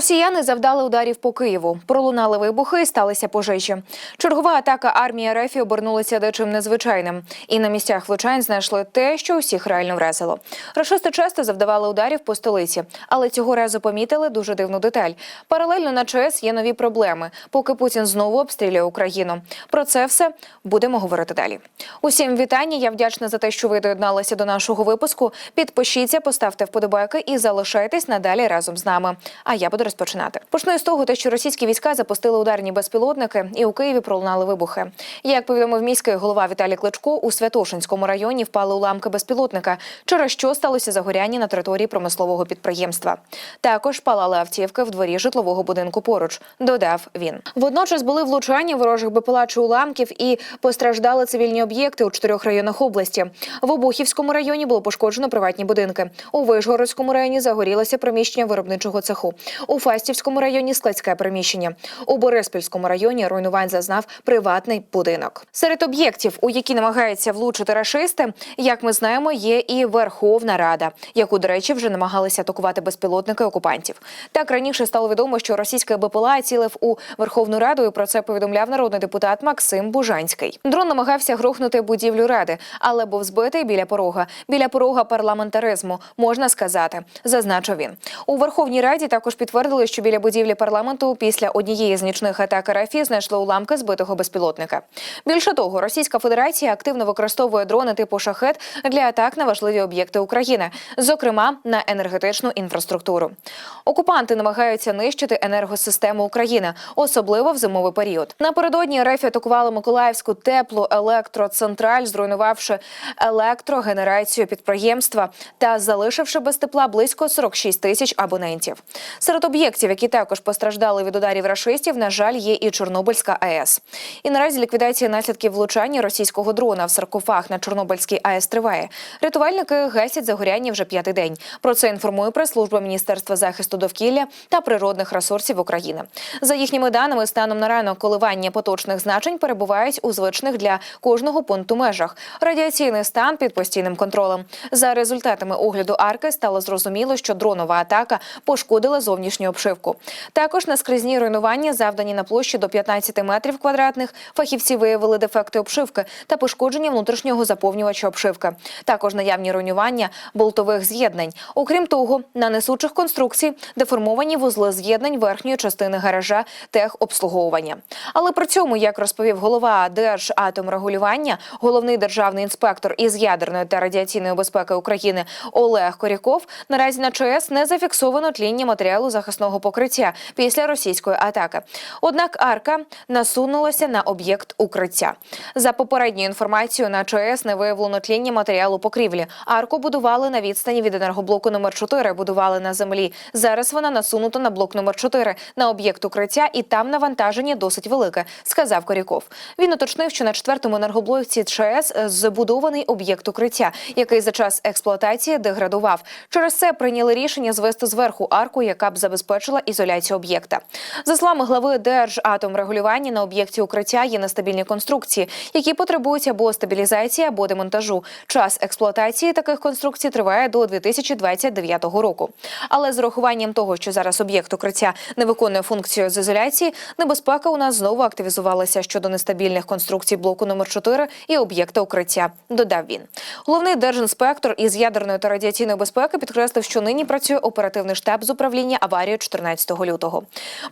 Росіяни завдали ударів по Києву. Пролунали вибухи сталися пожежі. Чергова атака армії РФ обернулася дечим незвичайним. І на місцях влучань знайшли те, що усіх реально вразило. Рашисти часто завдавали ударів по столиці, але цього разу помітили дуже дивну деталь. Паралельно на ЧАЕС є нові проблеми, поки Путін знову обстрілює Україну. Про це все будемо говорити далі. Усім вітання. Я вдячна за те, що ви доєдналися до нашого випуску. Підпишіться, поставте вподобайки і залишайтесь надалі разом з нами. А я буду розпочинати. Почну із того, те, що російські війська запустили ударні безпілотники, і у Києві пролунали вибухи. Як повідомив міський голова Віталій Кличко, у Святошинському районі впали уламки безпілотника, через що сталося загоряння на території промислового підприємства. Також палали автівки в дворі житлового будинку поруч. Додав він. Водночас були влучання ворожих БПЛА чи уламків і постраждали цивільні об'єкти у чотирьох районах області. В Обухівському районі було пошкоджено приватні будинки. У Вишгородському районі загорілося приміщення виробничого цеху. У Фастівському районі складське приміщення. У Бориспільському районі руйнувань зазнав приватний будинок. Серед об'єктів, у які намагаються влучити рашисти, як ми знаємо, є і Верховна Рада, яку, до речі, вже намагалися атакувати безпілотники окупантів. Так раніше стало відомо, що російський БПЛА цілив у Верховну Раду. і Про це повідомляв народний депутат Максим Бужанський. Дрон намагався грохнути будівлю ради, але був збитий біля порога. Біля порога парламентаризму можна сказати, зазначив він. У Верховній Раді також підтвердили, що біля будівлі парламенту після однієї з нічних атак РФ знайшли уламки збитого безпілотника. Більше того, Російська Федерація активно використовує дрони типу шахет для атак на важливі об'єкти України, зокрема на енергетичну інфраструктуру. Окупанти намагаються нищити енергосистему України, особливо в зимовий період. Напередодні РФ атакували Миколаївську теплу електроцентраль, зруйнувавши електрогенерацію підприємства та залишивши без тепла близько 46 тисяч абонентів. Серед об'єктів, які також постраждали від ударів рашистів, на жаль, є і Чорнобильська АЕС. І наразі ліквідація наслідків влучання російського дрона в саркофаг на Чорнобильській АЕС триває. Рятувальники гасять загоряння вже п'ятий день. Про це інформує прес-служба Міністерства захисту довкілля та природних ресурсів України. За їхніми даними, станом на ранок коливання поточних значень перебувають у звичних для кожного пункту межах. Радіаційний стан під постійним контролем. За результатами огляду арки стало зрозуміло, що дронова атака пошкодила зовнішню обшивку. Також наскрізні руйнування, завдані на площі до 15 метрів квадратних, фахівці виявили дефекти обшивки та пошкодження внутрішнього заповнювача обшивки. Також наявні руйнування болтових з'єднань. Окрім того, на несучих конструкцій деформовані вузли з'єднань верхньої частини гаража техобслуговування. Але при цьому, як розповів голова Держатомрегулювання, головний державний інспектор із ядерної та радіаційної безпеки України Олег Коряков, наразі на ЧАЕС не зафіксовано тління матеріалу захисного покриття після російської атаки. Однак арка насунулася на об'єкт укриття. За попередньою інформацією, на ЧАЕС не виявлено тління матеріалу покрівлі. Арку будували на відстані від енергоблоку номер 4 будували на землі. Зараз вона насунута на блок номер 4 на об'єкт укриття, і там навантаження досить велике, сказав Коряков. Він уточнив, що на четвертому енергоблоці ЧАЕС збудований об'єкт укриття, який за час експлуатації деградував. Через це прийняли рішення звести зверху арку, яка б забезпечила ізоляцію об'єкта. За словами глави Держатомрегулювання на об'єкті укриття є нестабільні конструкції, які потребують або стабілізації, або демонтажу. Час експлуатації таких конструкцій триває до 2029 року. Але з урахуванням того, що зараз об'єкт укриття не виконує функцію з ізоляції, небезпека у нас знову активізувалася щодо нестабільних конструкцій блоку номер 4 і об'єкта укриття. Додав він. Головний держінспектор із ядерної та радіаційної безпеки підкреслив, що нині працює оперативний штаб з управління аварією 14 лютого.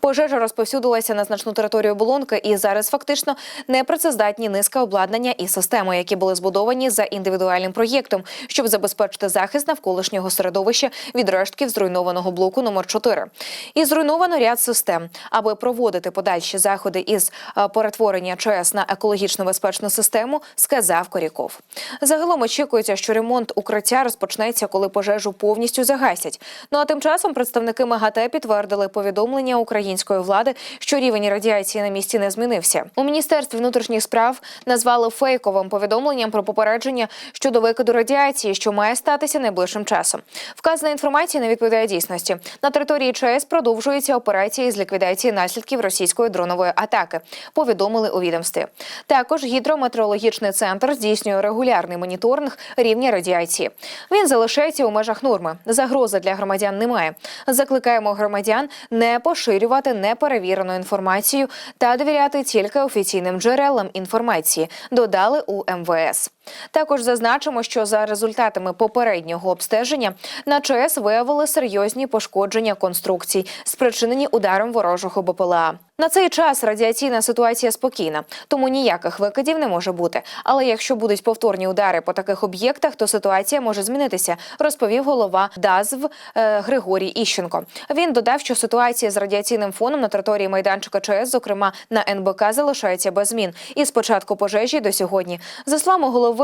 Пожежа розповсюдилася на значну територію оболонки, і зараз фактично непрацездатні низка обладнання і системи, які були збудовані за індивідуальним проєктом, щоб забезпечити захист навколишнього середовища від рештків зруйнованого блоку номер 4 І зруйновано ряд систем, аби проводити подальші заходи із е, перетворення ЧАЕС на екологічно безпечну систему, сказав Коріков. Загалом очікується, що ремонт укриття розпочнеться, коли пожежу повністю загасять. Ну а тим часом представники МАГАТЕ підтвердили повідомлення української влади, що рівень радіації на місці не змінився. У міністерстві внутрішніх справ назвали фейковим повідомленням про попередження щодо викиду радіації, що має статися найближчим часом. Вказана інформація не відповідає дійсності. На території ЧАЕС продовжується операція з ліквідації наслідків російської дронової атаки. Повідомили у відомстві. Також гідрометеорологічний центр здійснює регулярний моніторинг рівня радіації. Він залишається у межах норми. Загрози для громадян немає. Закликаємо громадян не поширювати неперевірену інформацію та довіряти тільки офіційним джерелам інформації. Додали у МВС. Також зазначимо, що за результатами попереднього обстеження на ЧАЕС виявили серйозні пошкодження конструкцій, спричинені ударом ворожого БПЛА. На цей час радіаційна ситуація спокійна, тому ніяких викидів не може бути. Але якщо будуть повторні удари по таких об'єктах, то ситуація може змінитися, розповів голова ДАЗВ е, Григорій Іщенко. Він додав, що ситуація з радіаційним фоном на території майданчика ЧАЕС, зокрема на НБК, залишається без змін. І з початку пожежі до сьогодні, за словами голови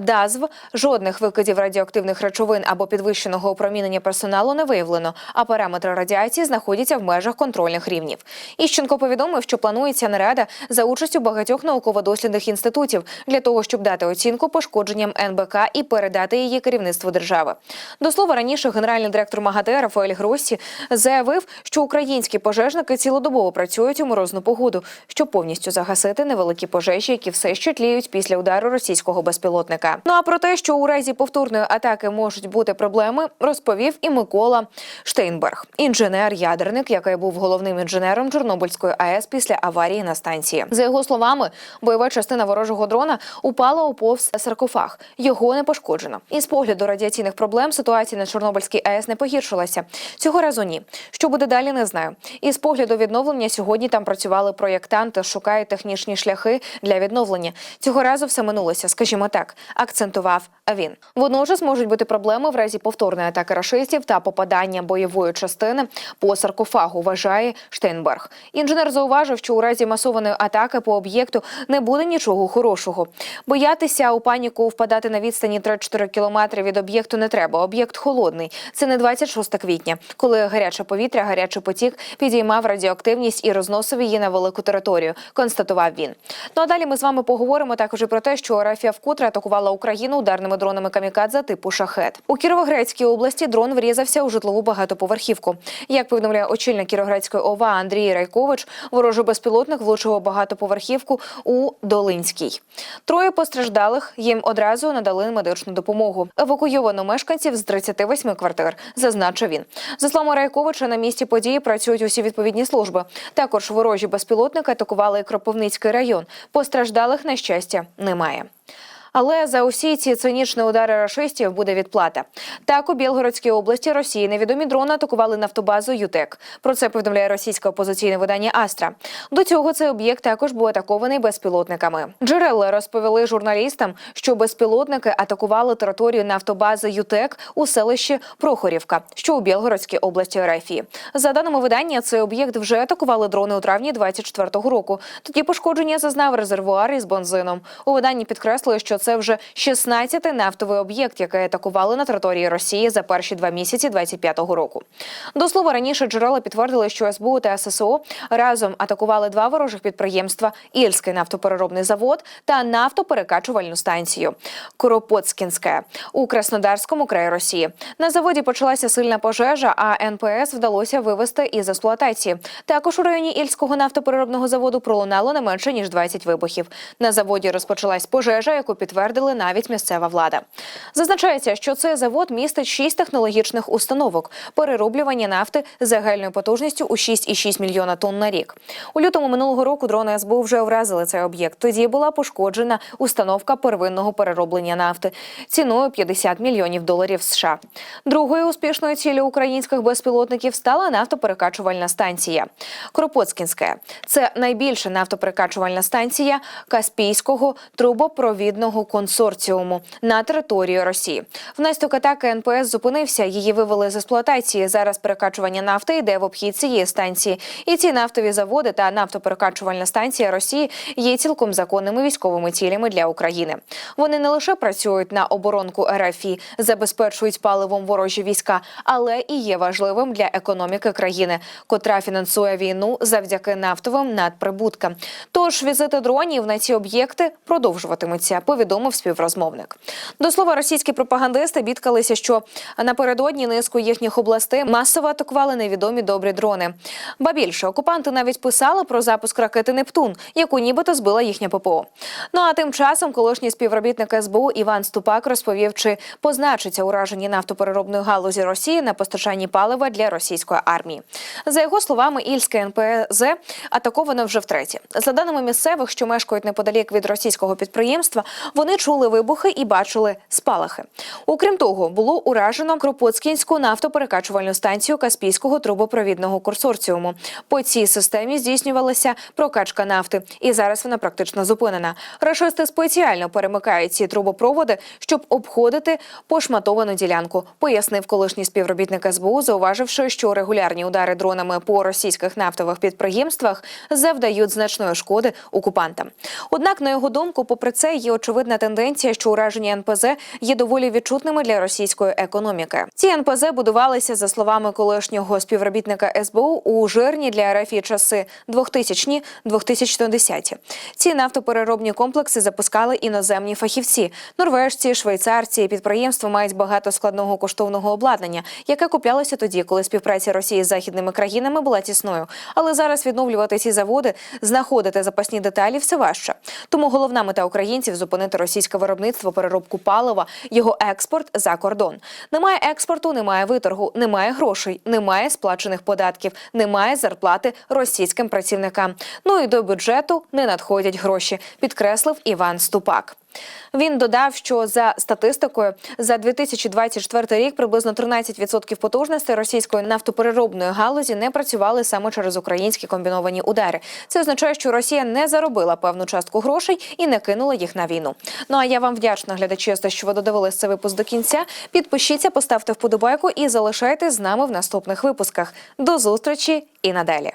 ДАЗВ, жодних викидів радіоактивних речовин або підвищеного опромінення персоналу не виявлено, а параметри радіації знаходяться в межах контрольних рівнів. Іщенко повідомив, що планується нарада за участю багатьох науково-дослідних інститутів для того, щоб дати оцінку пошкодженням НБК і передати її керівництву держави. До слова, раніше генеральний директор МАГАТЕ Рафаель Гросі заявив, що українські пожежники цілодобово працюють у морозну погоду, щоб повністю загасити невеликі пожежі, які все ще тліють після удару російського безпілотника. Ну а про те, що у разі повторної атаки можуть бути проблеми, розповів і Микола Штейнберг, інженер-ядерник, який був головним інженером Чорнобильської АЕС після аварії на станції. За його словами, бойова частина ворожого дрона упала у повз саркофаг. Його не пошкоджено. І з погляду радіаційних проблем ситуація на Чорнобильській АЕС не погіршилася. Цього разу ні. Що буде далі, не знаю. І з погляду відновлення сьогодні там працювали проєктанти, шукають технічні шляхи для відновлення. Цього разу все минулося, скажімо так, акцентував він. Водночас можуть бути проблеми в разі повторної атаки рашистів та попадання бойової частини по саркофагу. Вважає Штейнберг. Інженер зауважив, що у разі масованої атаки по об'єкту не буде нічого хорошого. Боятися у паніку впадати на відстані 3-4 кілометри від об'єкту не треба. Об'єкт холодний. Це не 26 квітня, коли гаряче повітря, гарячий потік підіймав радіоактивність і розносив її на велику територію. Констатував він. Ну а далі ми з вами поговоримо також і про те, що Рафія вкотре атакувала Україну ударними дронами камікадзе типу шахет. У Кіровоградській області дрон врізався у житлову багатоповерхівку. Як повідомляє очільник Кіровоградської ОВА Андрій Райкович, ворожий безпілотник влучив багатоповерхівку у Долинській. Троє постраждалих їм одразу надали медичну допомогу. Евакуйовано мешканців з 38 квартир, зазначив він. За словами Райковича, на місці події працюють усі відповідні служби. Також ворожі безпілотники атакували Кропивницький район. Постраждалих на щастя немає. Але за усі ці цинічні удари рашистів буде відплата. Так у Білгородській області Росії невідомі дрони атакували нафтобазу ЮТЕК. Про це повідомляє російське опозиційне видання Астра. До цього цей об'єкт також був атакований безпілотниками. Джерела розповіли журналістам, що безпілотники атакували територію нафтобази ЮТЕК у селищі Прохорівка, що у Білгородській області РФ. За даними видання, цей об'єкт вже атакували дрони у травні 24-го року. Тоді пошкодження зазнав резервуар із бензином. У виданні підкреслили, що це вже 16-й нафтовий об'єкт, який атакували на території Росії за перші два місяці 25-го року. До слова раніше джерела підтвердили, що СБУ та ССО разом атакували два ворожих підприємства: Ільський нафтопереробний завод та нафтоперекачувальну станцію Коропоцкінське у Краснодарському краї Росії. На заводі почалася сильна пожежа, а НПС вдалося вивести із експлуатації. Також у районі Ільського нафтопереробного заводу пролунало не менше ніж 20 вибухів. На заводі розпочалась пожежа, яку підтвердили навіть місцева влада. Зазначається, що цей завод містить шість технологічних установок перероблювання нафти загальною потужністю у 6,6 мільйона тонн на рік. У лютому минулого року дрони СБУ вже вразили цей об'єкт. Тоді була пошкоджена установка первинного перероблення нафти ціною 50 мільйонів доларів США. Другою успішною ціллю українських безпілотників стала нафтоперекачувальна станція Кропоцкінське. Це найбільша нафтоперекачувальна станція Каспійського трубопровідного консорціуму на території Росії. Внаслідок атаки НПС зупинився. Її вивели з експлуатації. Зараз перекачування нафти йде в обхід цієї станції. І ці нафтові заводи та нафтоперекачувальна станція Росії є цілком законними військовими цілями для України. Вони не лише працюють на оборонку РФІ, забезпечують паливом ворожі війська, але і є важливим для економіки країни, котра фінансує війну завдяки нафтовим надприбуткам. Тож візити дронів на ці об'єкти продовжуватимуться. Повідомляє повідомив співрозмовник. До слова, російські пропагандисти бідкалися, що напередодні низку їхніх областей масово атакували невідомі добрі дрони. Ба більше окупанти навіть писали про запуск ракети Нептун, яку нібито збила їхня ППО. Ну а тим часом колишній співробітник СБУ Іван Ступак розповів, чи позначиться ураження нафтопереробної галузі Росії на постачанні палива для російської армії. За його словами, Ільське НПЗ атаковано вже втретє. За даними місцевих, що мешкають неподалік від російського підприємства, вони чули вибухи і бачили спалахи. Окрім того, було уражено Кропоцкінську нафтоперекачувальну станцію Каспійського трубопровідного консорціуму. По цій системі здійснювалася прокачка нафти, і зараз вона практично зупинена. Рашисти спеціально перемикають ці трубопроводи, щоб обходити пошматовану ділянку, пояснив колишній співробітник СБУ, зауваживши, що регулярні удари дронами по російських нафтових підприємствах завдають значної шкоди окупантам. Однак, на його думку, попри це, є очевидна тенденція, що ураження НПЗ є доволі відчутними для російської економіки. Ці НПЗ будувалися за словами колишнього співробітника СБУ у жирні для РФ часи 2000-2010. Ці нафтопереробні комплекси запускали іноземні фахівці. Норвежці, швейцарці і підприємства мають багато складного коштовного обладнання, яке куплялося тоді, коли співпраця Росії з західними країнами була тісною. Але зараз відновлювати ці заводи, знаходити запасні деталі все важче. Тому головна мета українців зупинити російське виробництво, переробку палива, його експорт за кордон. Немає експорту, немає виторгу, немає грошей, немає сплачених податків, немає зарплати російським працівникам. Ну і до бюджету не надходять гроші, підкреслив Іван Ступак. Він додав, що за статистикою за 2024 рік приблизно 13% потужностей російської нафтопереробної галузі не працювали саме через українські комбіновані удари. Це означає, що Росія не заробила певну частку грошей і не кинула їх на війну. Ну а я вам вдячна глядачі, за що ви додивились цей випуск до кінця. Підпишіться, поставте вподобайку і залишайтесь з нами в наступних випусках. До зустрічі і надалі.